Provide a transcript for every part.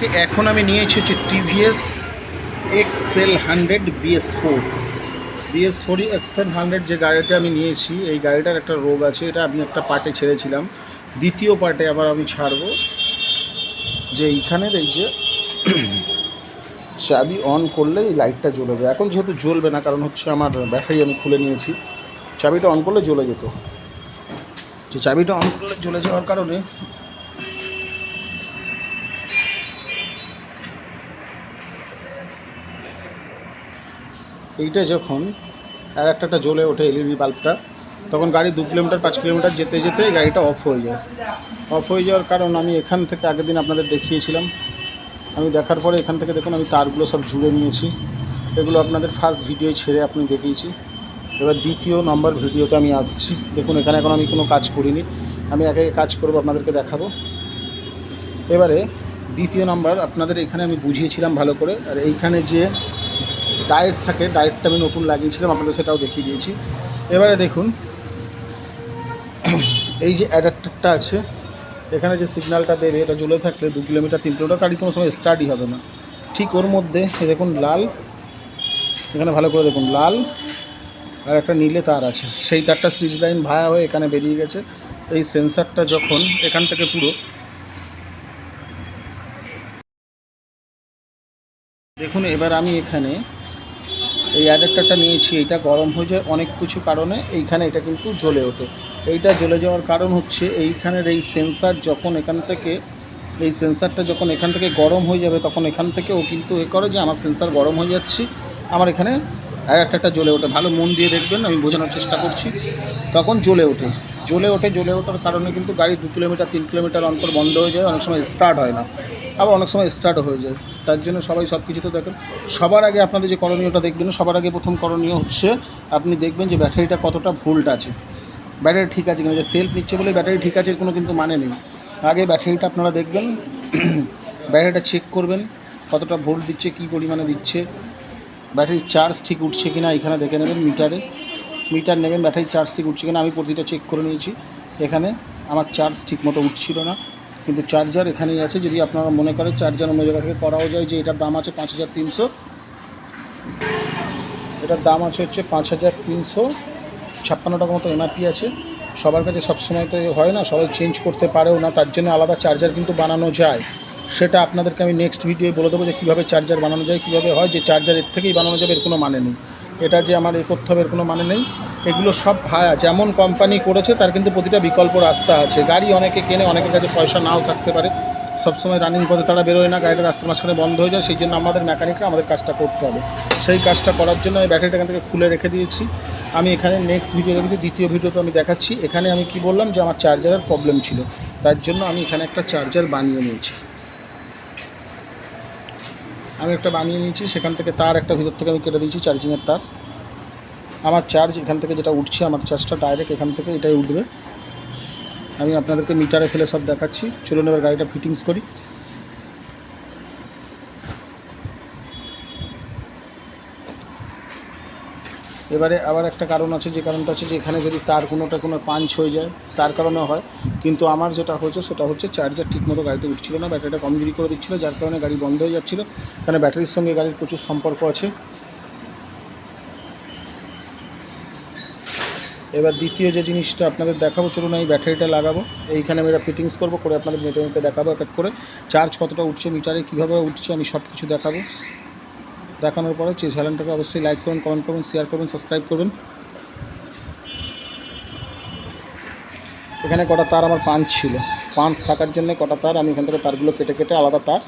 এখন আমি নিয়েছি হচ্ছে TVS XL hundred BS four. BS ফোরই XL hundred যে গাড়িটা আমি নিয়েছি, এই গাড়িটার একটা রোগ আছে, এটা আমি একটা পার্টে ছেড়েছিলাম। দ্বিতীয় পার্টে আবার আমি ছাড়বো। যে এইখানের এই যে চাবি অন করলে এই লাইটটা জ্বলে যায়। এখন যেহেতু জ্বলবে না, কারণ হচ্ছে আমার ব্যাটারি আমি খুলে নিয়েছি। চাবিটা অন করলে জ্বলে যেত। যে চাবিটা অন করলে জ্বলে যাওয়ার কারণে এইটা যখন আর একটা জ্বলে ওঠে এলইডি বাল্বটা তখন গাড়ি দু কিলোমিটার, পাঁচ কিলোমিটার যেতে যেতে গাড়িটা অফ হয়ে যায়। অফ হয়ে যাওয়ার কারণ আমি এখান থেকে আগের দিন আপনাদের দেখিয়েছিলাম। আমি দেখার পরে এখান থেকে দেখুন, আমি তারগুলো সব জুড়ে নিয়েছি। এগুলো আপনাদের ফার্স্ট ভিডিও ছেড়ে আপনি দেখিয়েছি। এবার দ্বিতীয় নম্বর ভিডিওতে আমি আসছি। দেখুন, এখানে এখন আমি কোনো কাজ করিনি। আমি একে একে কাজ করব, আপনাদেরকে দেখাবো। এবারে দ্বিতীয় নাম্বার আপনাদের এখানে আমি বুঝিয়েছিলাম ভালো করে। আর এইখানে যে ডায়েট থাকে, ডায়েটটা আমি নতুন লাগিয়েছিলাম, আপনাদের সেটাও দেখিয়ে দিয়েছি। এবারে দেখুন, এই যে অ্যাডাপ্টারটা আছে, এখানে যে সিগন্যালটা দেবে, এটা জ্বলে থাকলে দু কিলোমিটার, তিন কিলোমিটার গাড়ি কোনো সময় স্টার্টই হবে না। ঠিক ওর মধ্যে দেখুন লাল, এখানে ভালো করে দেখুন লাল, আর একটা নীলে তার আছে। সেই তারটা সুইচ লাইন ভায়া হয়ে এখানে বেরিয়ে গেছে। এই সেন্সারটা যখন এখান থেকে পুরো, দেখুন এবার আমি এখানে এই অ্যাডাপ্টারটা নিয়েছি এটা গরম হয়ে যায় অনেক কিছু কারণে, এইখানে এটা কিন্তু জ্বলে ওঠে। এইটা জ্বলে যাওয়ার কারণ হচ্ছে, এইখানের এই সেন্সার যখন এখান থেকে, এই সেন্সারটা যখন এখান থেকে গরম হয়ে যাবে, তখন এখান থেকে ও কিন্তু এ করে যে, আমার সেন্সার গরম হয়ে যাচ্ছে, আমার এখানে অ্যাডাপ্টারটা জ্বলে ওঠে। ভালো মন দিয়ে দেখবেন, আমি বোঝানোর চেষ্টা করছি। তখন জ্বলে ওঠে। জ্বলে ওঠে, জ্বলে ওঠার কারণে কিন্তু গাড়ি দু কিলোমিটার, তিন কিলোমিটার অন্তর বন্ধ হয়ে যায়, অনেক সময় স্টার্ট হয় না। আবার অনেক সময় স্টার্টও হয়ে যায়। তার জন্য সবাই সব কিছু তো দেখেন। সবার আগে আপনাদের যে করণীয়টা দেখবেন, সবার আগে প্রথম করণীয় হচ্ছে আপনি দেখবেন যে ব্যাটারিটা কতটা ভোল্ট আছে। ব্যাটারি ঠিক আছে কিনা? যে সেলফ নিচ্ছে বলে ব্যাটারি ঠিক আছে, কোনো কিন্তু মানে নেই। আগে ব্যাটারিটা আপনারা দেখবেন, ব্যাটারিটা চেক করবেন, কতটা ভোল্ট দিচ্ছে, কী পরিমাণে দিচ্ছে। ব্যাটারির চার্জ ঠিক উঠছে কিনা, এখানে দেখে নেবেন মিটারে মিটার নেবেন ব্যাটারি চার্জ ঠিক উঠছে কিনা আমি প্রতিটা চেক করে নিয়েছি। এখানে আমার চার্জ ঠিক মতো উঠছিল না। কিন্তু চার্জার এখানেই আছে, যদি আপনারা মনে করেন চার্জার অন্য জায়গা থেকে করাও যায় যে এটার দাম আছে পাঁচ হাজার তিনশো। এটার দাম আছে হচ্ছে পাঁচ হাজার তিনশো। ছাপ্পান্ন টাকা মতো এমআরপি আছে। সবার কাছে সবসময় তো হয় না, সবাই চেঞ্জ করতে পারেও না, তার জন্য আলাদা চার্জার কিন্তু বানানো যায়। সেটা আপনাদেরকে আমি নেক্সট ভিডিওয়ে বলে দেবো যে কীভাবে চার্জার বানানো যায়, কীভাবে হয়, যে চার্জার এর থেকেই বানানো যাবে, এর কোনো মানে নেই। এটা যে আমার এ করতে হবে এর কোনো মানে নেই। এগুলো সব ভায়া, যেমন কোম্পানি করেছে, তার কিন্তু প্রতিটা বিকল্প রাস্তা আছে। গাড়ি অনেকে কেনে, অনেকের কাছে পয়সা নাও থাকতে পারে। সবসময় রানিং পথে তারা বেরোয় না, গাড়িটা রাস্তার মাঝখানে বন্ধ হয়ে যায়, সেই জন্য আমাদের মেকানিকরা আমাদের কাজটা করতে হবে। সেই কাজটা করার জন্য আমি ব্যাটারিটা এখান থেকে খুলে রেখে দিয়েছি। আমি এখানে নেক্সট ভিডিও দেখেছি, দ্বিতীয় ভিডিওতে আমি দেখাচ্ছি। এখানে আমি কি বললাম যে আমার চার্জারের প্রবলেম ছিল। তার জন্য আমি এখানে একটা চার্জার বানিয়ে নিয়েছি। আমি একটা বানিয়ে নিয়েছি, সেখান থেকে তার একটা ভিতর থেকে আমি কেটে দিয়েছি, চার্জিংয়ের তার। আমার চার্জ এখান থেকে যেটা উঠছে, আমার চার্জটা ডাইরেক্ট এখান থেকে এটাই উঠবে। আমি আপনাদেরকে মিটারে ফেলে সব দেখাচ্ছি। চলুন এবার গাড়িটা ফিটিংস করি। এবারে আবার একটা কারণ আছে, যে কারণটা আছে যে এখানে যদি তার কোনোটা কোনো পাঞ্চ হয়ে যায়, তার কারণে হয়। কিন্তু আমার যেটা হয়েছে, সেটা হচ্ছে চার্জার ঠিকমতো গাড়িতে উঠছিল না ব্যাটারিটা কমজোরি করে দিচ্ছিল, যার কারণে গাড়ি বন্ধ হয়ে যাচ্ছিল। কারণ ব্যাটারির সঙ্গে গাড়ির প্রচুর সম্পর্ক আছে। এবার দ্বিতীয় যে জিনিসটা আপনাদের দেখাবো, চলুন এই ব্যাটারিটা লাগাবো। এইখানে আমি এটা ফিটিংস করব, করে আপনাদের মেটে মেটে দেখাবো এক এক করে। চার্জ কতটা উঠছে মিটারে কীভাবে উঠছে, আমি সব কিছু দেখাবো। দেখানোর পরে চ্যানেলটাকে অবশ্যই লাইক করুন কমেন্ট করুন শেয়ার করুন সাবস্ক্রাইব করুন। এখানে কটা তার আমার পাঞ্চ ছিল। পাঞ্চ থাকার জন্য কটা তার আমি এখান থেকে তারগুলো কেটে কেটে আলাদা তার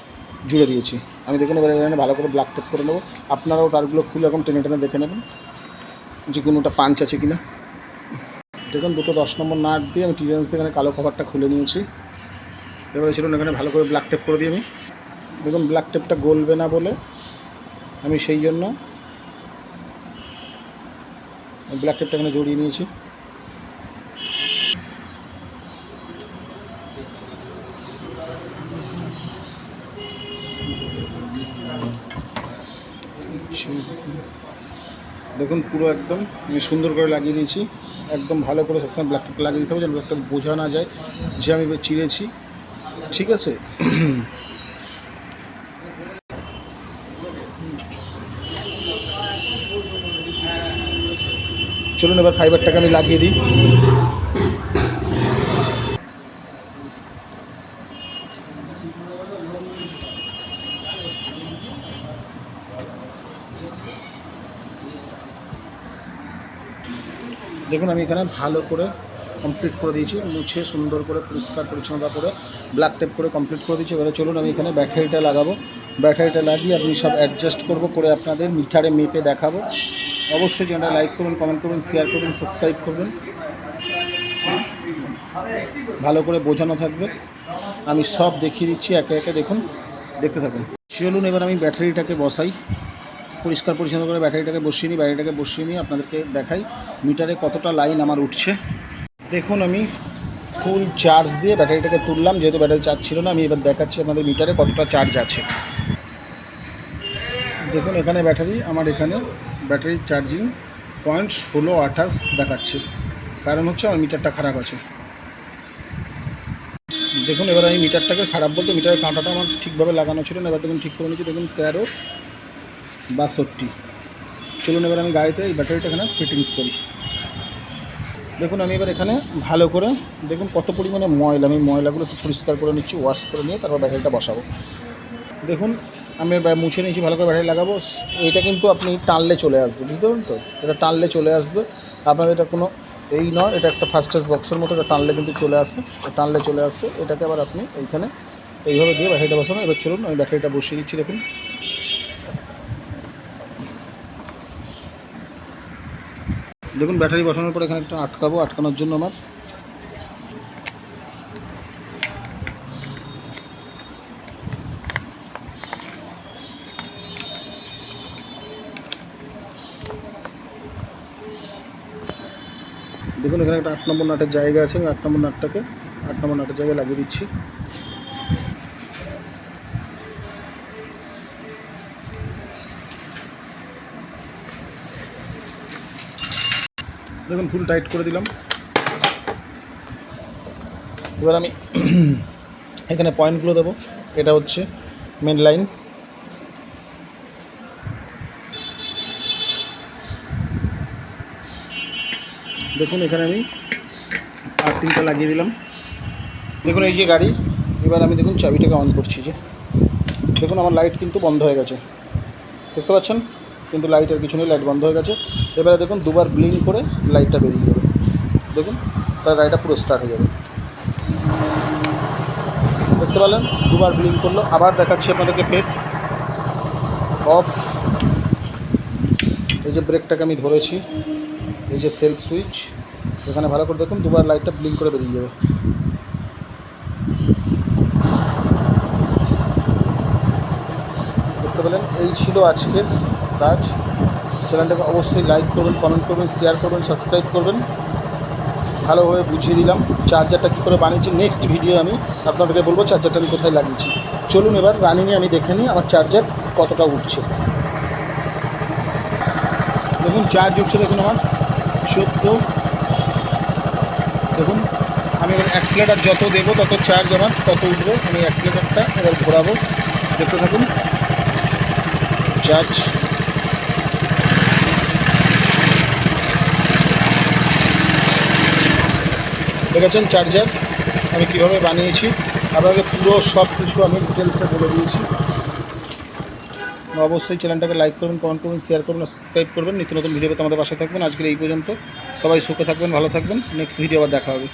জুড়ে দিয়েছি। আমি দেখুন এবার এখানে ভালো করে ব্ল্যাক টেপ করে নেব। আপনারাও তারগুলো খুলে এখন টেনে টেনে দেখে নেবেন যে কোনোটা পাঞ্চ আছে কিনা। দেখুন, দুটো দশ নম্বর নাট দিয়ে আমি টিরেন্স এখানে কালো কভারটা খুলে নিয়েছি। এবারে চলুন, এখানে ভালো করে ব্ল্যাক টেপ করে দিই আমি। দেখুন ব্ল্যাক টেপটা গলবে না বলে আমি সেই জন্য ব্ল্যাক টেপটা এখানে জড়িয়ে নিয়েছি। দেখুন, পুরো একদম আমি সুন্দর করে লাগিয়ে দিয়েছি একদম ভালো করে সবসময় ব্ল্যাক টেপ লাগিয়ে দিতে হবে যেন ব্ল্যাকটা বোঝা না যায়। যে আমি চিড়েছি ঠিক আছে? চলুন, এবার ফাইবারটাকে আমি লাগিয়ে দিই। দেখুন, আমি এখানে ভালো করে কমপ্লিট করে দিয়েছি, মুছে সুন্দর করে পরিষ্কার পরিচ্ছন্নতা করে ব্ল্যাক টেপ করে কমপ্লিট করে দিয়েছি। এবারে চলুন, আমি এখানে ব্যাটারিটা লাগাবো। ব্যাটারিটা লাগিয়ে আপনি সব অ্যাডজাস্ট করব, করে আপনাদের মিটারে মেপে দেখাবো। অবশ্যই চ্যানেলটা লাইক করুন কমেন্ট করুন শেয়ার করুন সাবস্ক্রাইব করবেন। ভালো করে বোঝানো থাকবে। আমি সব দেখিয়ে দিচ্ছি, একে একে দেখুন, দেখতে থাকুন। চলুন, এবার আমি ব্যাটারিটাকে বসাই। পরিষ্কার পরিচ্ছন্ন করে ব্যাটারিটাকে বসিয়ে নিই, ব্যাটারিটাকে বসিয়ে নিয়ে আপনাদেরকে দেখাই মিটারে কতটা লাইন আমার উঠছে। দেখুন, আমি ফুল চার্জ দিয়ে ব্যাটারিটাকে তুললাম, যেহেতু ব্যাটারি চার্জ ছিল না, আমি এবার দেখাচ্ছি আপনাদের মিটারে কতটা চার্জ আছে। দেখুন, এখানে ব্যাটারি, আমার এখানে ব্যাটারি চার্জিং পয়েন্ট ষোলো আঠাশ দেখাচ্ছে। কারণ হচ্ছে আমার মিটারটা খারাপ আছে। দেখুন, এবার আমি মিটারটাকে খারাপ বলতে মিটারের কাঁটাটা আমার ঠিকভাবে লাগানো ছিল না। এবার দেখুন, ঠিক করে নিচ্ছি। দেখুন, তেরো বাষট্টি। চলুন, এবার আমি গাড়িতে এই ব্যাটারিটা এখানে ফিটিংস করি। দেখুন, আমি এবার এখানে ভালো করে, দেখুন, কত পরিমাণে ময়লা। আমি ময়লাগুলো পরিষ্কার করে নিচ্ছি ওয়াশ করে নিয়ে তারপর ব্যাটারিটা বসাবো। দেখুন আমি মুছে নিয়েছি, ভালো করে ব্যাটারি লাগাবো। এটা কিন্তু আপনি টানলে চলে আসবে, বুঝতে পারলেন তো? এটা টানলে চলে আসবে। আপনার এটা কোনো এই নয়, এটা একটা ফাস্টেস্ট বক্সের মতো, এটা টানলে কিন্তু চলে আসে। টানলে চলে আসে, এটাকে আবার আপনি এইখানে এইভাবে দিয়ে ব্যাটারিটা বসানো। এবার চলুন, আমি ব্যাটারিটা বসিয়ে দিচ্ছি, দেখুন। দেখুন ব্যাটারি বসানোর পর এখানে একটা আটকাবো, আটকানোর জন্য আমার দেখুন, এখানে একটা আট নম্বর নাটের জায়গা আছে, আমি আট নম্বর নাটটাকে আট নম্বর নাটের জায়গায় লাগিয়ে দিচ্ছি। দেখুন, ফুল টাইট করে দিলাম। এবার আমি এখানে পয়েন্টগুলো দেবো। এটা হচ্ছে মেন লাইন। দেখুন, এখানে আমি আর তিনটা লাগিয়ে দিলাম। দেখুন, এই যে গাড়ি, এবার আমি দেখুন চাবিটাকে অন করছি যে। দেখুন, আমার লাইট কিন্তু বন্ধ হয়ে গেছে। দেখতে পাচ্ছেন? কিন্তু লাইটের কিছু নেই লাইট বন্ধ হয়ে গেছে। এবারে দেখুন, দুবার ব্লিং করে লাইটটা বেরিয়ে যাবে। দেখুন, তার গাড়িটা পুরো স্টার্ট হয়ে যাবে। দেখতে পেলেন? দুবার ব্লিং করল। আবার দেখাচ্ছি আপনাদেরকে পেট অফ এই যে ব্রেকটাকে আমি ধরেছি। এই যে সেলফ সুইচ এখানে ভালো করে দেখুন, দুবার লাইটটা ব্লিং করে বেরিয়ে যাবে। দেখতে পেলেন, এই ছিল আজকের কাজ। চ্যানেলটাকে অবশ্যই লাইক করবেন কমেন্ট করবেন শেয়ার করবেন সাবস্ক্রাইব করবেন। ভালোভাবে বুঝিয়ে দিলাম চার্জারটা কী করে বানিয়েছি নেক্সট ভিডিও আমি আপনাদেরকে বলব চার্জারটা আমি কোথায় লাগিয়েছি। চলুন এবার রানিংয়ে আমি দেখে নিই আমার চার্জার কতটা উঠছে। দেখুন চার্জ উঠছে দেখুন আমার। চোদ্দ দেখুন, আমি এবার অ্যাক্সিলেটার যত দেবো, তত চার্জ আমার, তত উঠবে। আমি অ্যাক্সিলেটারটা এবার ঘোরাবো। দেখতে থাকুন। চার্জ দেখেছেন চার্জার আমি কীভাবে বানিয়েছি? আপনাকে পুরো সব কিছু আমি ডিটেলসে বলে দিয়েছি। অবশ্যই চ্যানেলটাকে লাইক করবেন কমেন্ট করবেন শেয়ার করবেন সাবস্ক্রাইব করবেন। নিত্য নতুন ভিডিও পেতে আমাদের পাশে থাকবেন। আজকের এই পর্যন্ত সবাই সুখে থাকবেন, ভালো থাকবেন। নেক্সট ভিডিও আবার দেখা হবে।